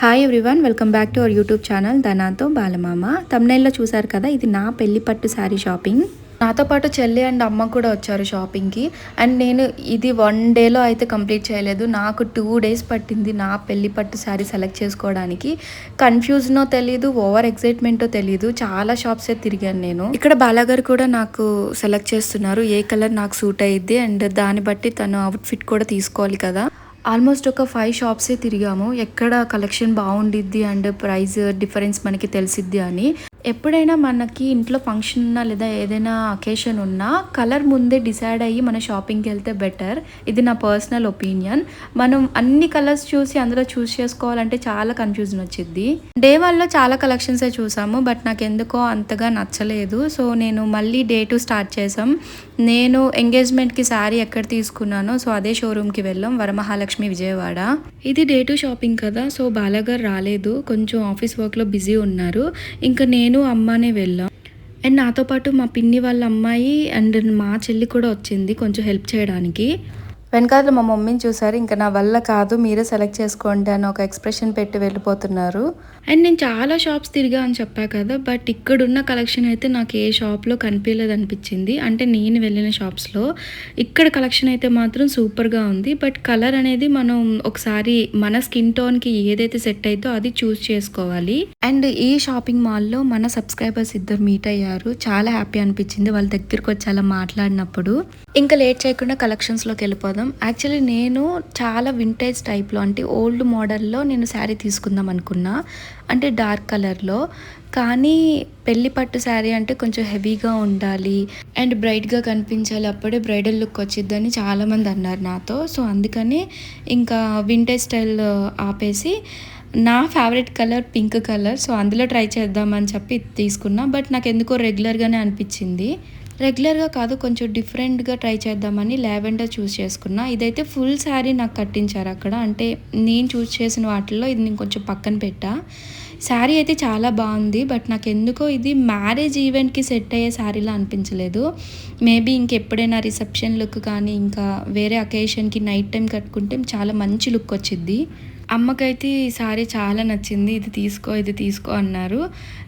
Hi everyone welcome back to our YouTube channel ధనాతో బాలమామ తమ్నైల్లో చూసారు కదా ఇది నా పెళ్ళి పట్టు శారీ షాపింగ్. నాతో పాటు చెల్లి అండ్ అమ్మ కూడా వచ్చారు షాపింగ్కి. అండ్ నేను ఇది వన్ డేలో అయితే కంప్లీట్ చేయలేదు. నాకు టూ డేస్ పట్టింది నా పెళ్ళి పట్టు శారీ సెలెక్ట్ చేసుకోవడానికి. కన్ఫ్యూజనో తెలియదు ఓవర్ ఎక్సైట్మెంటో తెలియదు చాలా షాప్సే తిరిగాను నేను. ఇక్కడ బాలాగారు కూడా నాకు సెలెక్ట్ చేస్తున్నారు. ఏ కలర్ నాకు సూట్ అయ్యిద్ది అండ్ దాన్ని బట్టి తను అవుట్ఫిట్ కూడా తీసుకోవాలి కదా. ఆల్మోస్ట్ ఒక ఫైవ్ షాప్సే తిరిగాము. ఎక్కడ కలెక్షన్ బాగుండిద్ది అండ్ ప్రైస్ డిఫరెన్స్ మనకి తెలిసిద్ది అని. ఎప్పుడైనా మనకి ఇంట్లో ఫంక్షన్ ఉన్నా లేదా ఏదైనా అకేషన్ ఉన్నా కలర్ ముందే డిసైడ్ అయ్యి మన షాపింగ్కి వెళ్తే బెటర్. ఇది నా పర్సనల్ ఒపీనియన్. మనం అన్ని కలర్స్ చూసి అందులో చూస్ చేసుకోవాలంటే చాలా కన్ఫ్యూజన్ వచ్చింది డే వన్లో చాలా కలెక్షన్సే చూసాము బట్ నాకు ఎందుకో అంతగా నచ్చలేదు. సో నేను మళ్ళీ డే టూ స్టార్ట్ చేసాం. నేను ఎంగేజ్మెంట్కి శారీ ఎక్కడ తీసుకున్నానో సో అదే షోరూమ్కి వెళ్ళాం వరమహాలక్ష్మి విజయవాడ. ఇది డే టు షాపింగ్ కదా సో బాలాగారు రాలేదు కొంచెం ఆఫీస్ వర్క్లో బిజీ ఉన్నారు. ఇంకా నేను అమ్మనే వెళ్ళాం. అండ్ నాతో పాటు మా పిన్ని వాళ్ళ అమ్మాయి అండ్ మా చెల్లి కూడా వచ్చింది కొంచెం హెల్ప్ చేయడానికి. వెనకాల మా మమ్మీని చూసారు ఇంకా నా వల్ల కాదు మీరే సెలెక్ట్ చేసుకోండి అని ఒక ఎక్స్ప్రెషన్ పెట్టి వెళ్ళిపోతున్నారు. అండ్ నేను చాలా షాప్స్ తిరిగా అని చెప్పా కదా బట్ ఇక్కడున్న కలెక్షన్ అయితే నాకు ఏ షాప్లో కనిపించలేదు అనిపించింది. అంటే నేను వెళ్ళిన షాప్స్లో ఇక్కడ కలెక్షన్ అయితే మాత్రం సూపర్గా ఉంది. బట్ కలర్ అనేది మనం ఒకసారి మన స్కిన్ టోన్కి ఏదైతే సెట్ అయితో అది చూస్ చేసుకోవాలి. అండ్ ఈ షాపింగ్ మాల్లో మన సబ్స్క్రైబర్స్ ఇద్దరు మీట్ అయ్యారు. చాలా హ్యాపీ అనిపించింది. వాళ్ళ దగ్గరికి వచ్చి అలా మాట్లాడినప్పుడు. ఇంకా లేట్ చేయకుండా కలెక్షన్స్లోకి వెళ్ళిపోదాం. యాక్చువల్లీ నేను చాలా వింటేజ్ టైప్లో అంటే ఓల్డ్ మోడల్లో నేను శారీ తీసుకుందాం అనుకున్నా. అంటే డార్క్ కలర్లో కానీ పెళ్ళి పట్టు శారీ అంటే కొంచెం హెవీగా ఉండాలి. అండ్ బ్రైట్గా కనిపించాలి. అప్పుడే బ్రైడల్ లుక్ వచ్చిద్దని చాలామంది అన్నారు నాతో. సో అందుకని ఇంకా వింటేజ్ స్టైల్ ఆపేసి నా favourite colour pink colour so అందులో ట్రై చేద్దామని చెప్పి తీసుకున్నా. బట్ నాకు ఎందుకో రెగ్యులర్గానే అనిపించింది. రెగ్యులర్గా కాదు కొంచెం డిఫరెంట్గా ట్రై చేద్దామని లావెండర్ చూస్ చేసుకున్నా. ఇదైతే ఫుల్ శారీ నాకు కట్టించారు అక్కడ. అంటే నేను చూస్ చేసిన వాటిల్లో ఇది నేను కొంచెం పక్కన పెట్టా. శారీ అయితే చాలా బాగుంది బట్ నాకు ఎందుకో ఇది మ్యారేజ్ ఈవెంట్కి సెట్ అయ్యే శారీలా అనిపించలేదు. మేబీ ఇంకెప్పుడైనా రిసెప్షన్ లుక్ కానీ ఇంకా వేరే అకేషన్కి నైట్ టైం కట్టుకుంటే చాలా మంచి లుక్ వచ్చింది అమ్మకైతే ఈ సారీ చాలా నచ్చింది ఇది తీసుకో ఇది తీసుకో అన్నారు.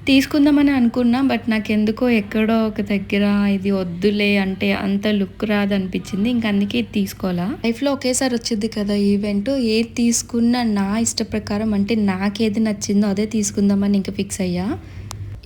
తీసుకుందామని అనుకున్నా బట్ నాకు ఎందుకో ఎక్కడో ఒక దగ్గర ఇది వద్దులే అంటే అంత లుక్ రాదు అనిపించింది ఇంక అందుకే ఇది తీసుకోవాలా లైఫ్లో ఒకేసారి వచ్చింది కదా ఈవెంట్. ఏది తీసుకున్నా నా ఇష్ట ప్రకారం అంటే నాకేది నచ్చిందో అదే తీసుకుందామని ఇంకా ఫిక్స్ అయ్యా.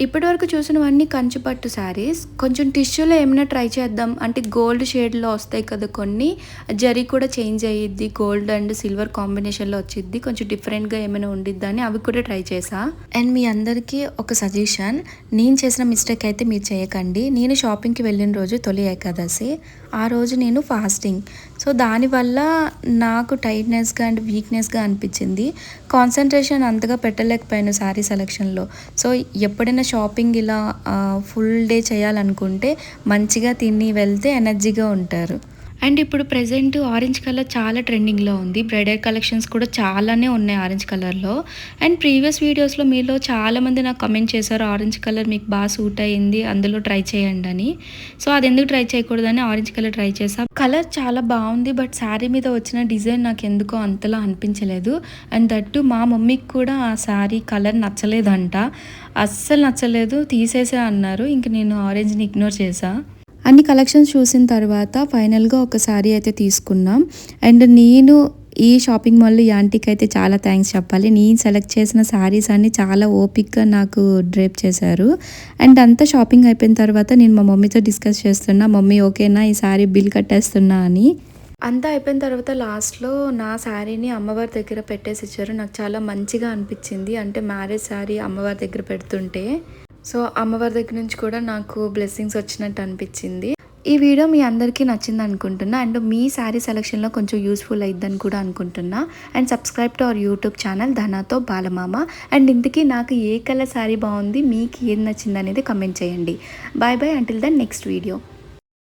ఇప్పటివరకు చూసినవన్నీ కంచుపట్టు శారీస్. కొంచెం టిష్యూలో ఏమైనా ట్రై చేద్దాం. అంటే గోల్డ్ షేడ్లో వస్తాయి కదా కొన్ని. జరీ కూడా చేంజ్ అయ్యిద్ది గోల్డ్ అండ్ సిల్వర్ కాంబినేషన్లో వచ్చిద్ది. కొంచెం డిఫరెంట్గా ఏమైనా ఉండిద్దని అని అవి కూడా ట్రై చేసా. అండ్ మీ అందరికీ ఒక సజెషన్. నేను చేసిన మిస్టేక్ అయితే మీరు చేయకండి. నేను షాపింగ్కి వెళ్ళిన రోజు తొలి ఏకాదశి. ఆ రోజు నేను ఫాస్టింగ్. సో దానివల్ల నాకు టైట్నెస్గా అండ్ వీక్నెస్గా అనిపించింది. కాన్సన్ట్రేషన్ అంతగా పెట్టలేకపోయాను శారీ సెలెక్షన్లో. సో ఎప్పుడైనా షాపింగ్ ఇలా ఫుల్ డే చేయాలనుకుంటే మంచిగా తిని వెళ్తే ఎనర్జీగా ఉంటారు. అండ్ ఇప్పుడు ప్రజెంట్ ఆరెంజ్ కలర్ చాలా ట్రెండింగ్లో ఉంది. బ్రైడల్ కలెక్షన్స్ కూడా చాలానే ఉన్నాయి ఆరెంజ్ కలర్లో. అండ్ ప్రీవియస్ వీడియోస్లో మీలో చాలామంది నాకు కమెంట్ చేశారు ఆరెంజ్ కలర్ మీకు బాగా సూట్ అయ్యింది అందులో ట్రై చేయండి అని. సో అది ఎందుకు ట్రై చేయకూడదని ఆరెంజ్ కలర్ ట్రై చేసా కలర్ చాలా బాగుంది బట్ శారీ మీద వచ్చిన డిజైన్ నాకు ఎందుకో అంతలా అనిపించలేదు. అండ్ దట్టు మా మమ్మీకి కూడా ఆ శారీ కలర్ నచ్చలేదంట. అస్సలు నచ్చలేదు తీసేసే అన్నారు. ఇంక నేను ఆరెంజ్ని ఇగ్నోర్ చేశాను అన్ని కలెక్షన్స్ చూసిన తర్వాత ఫైనల్గా ఒక శారీ అయితే తీసుకున్నాం. అండ్ నేను ఈ షాపింగ్ మాల్ ఈ ఆంటీకి అయితే చాలా థ్యాంక్స్ చెప్పాలి. నేను సెలెక్ట్ చేసిన శారీస్ అన్ని చాలా ఓపిక్గా నాకు డ్రేప్ చేశారు. అండ్ అంతా షాపింగ్ అయిపోయిన తర్వాత నేను మా మమ్మీతో డిస్కస్ చేస్తున్నా మమ్మీ ఓకేనా? ఈ శారీ బిల్ కట్టేస్తున్నా అని. అంతా అయిపోయిన తర్వాత లాస్ట్లో నా శారీని అమ్మవారి దగ్గర పెట్టేసి ఇచ్చారు. నాకు చాలా మంచిగా అనిపించింది. అంటే మ్యారేజ్ శారీ అమ్మవారి దగ్గర పెడుతుంటే. సో అమ్మవారి దగ్గర నుంచి కూడా నాకు బ్లెస్సింగ్స్ వచ్చినట్టు అనిపించింది. ఈ వీడియో మీ అందరికీ నచ్చింది అనుకుంటున్నా. అండ్ మీ శారీ సెలెక్షన్లో కొంచెం యూస్ఫుల్ అయిద్దని కూడా అనుకుంటున్నా. And subscribe to our YouTube channel ధనాతో బాలమామ. And ఇంతకీ నాకు ఏ కలర్ శారీ బాగుంది మీకు ఏది నచ్చింది అనేది కమెంట్ చేయండి. Bye bye until then next video